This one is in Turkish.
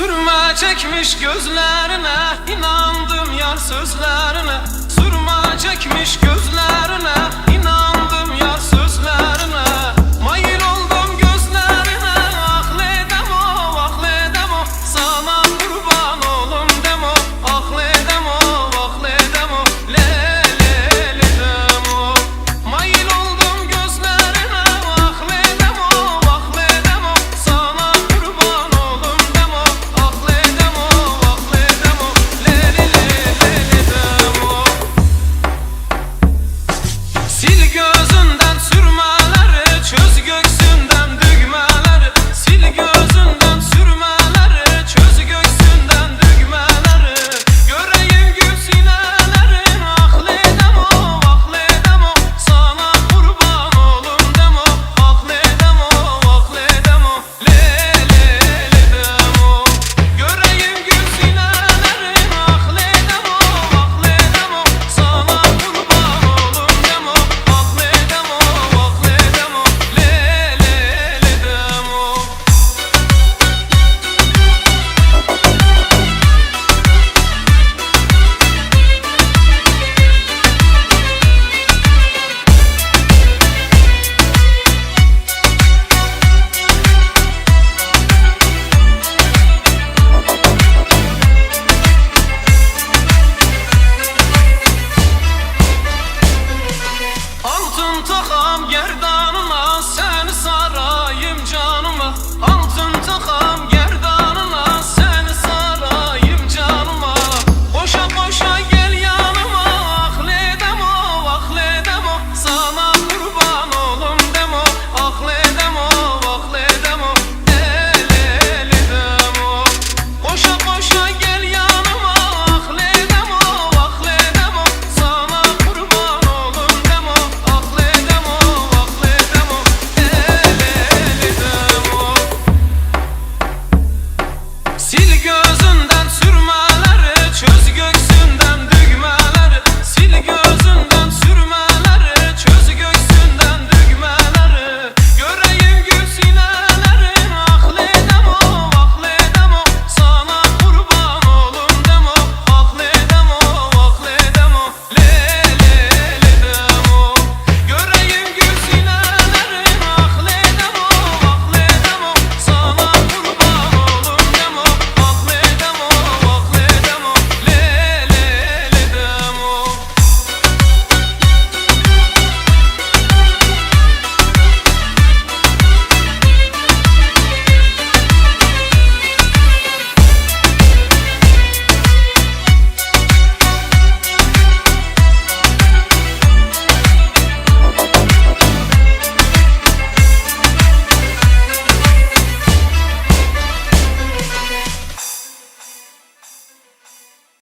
Sürme çekmiş gözlerine inandım yar sözlerine. Sürme çekmiş gözlerine Takam takam gerdanına sen say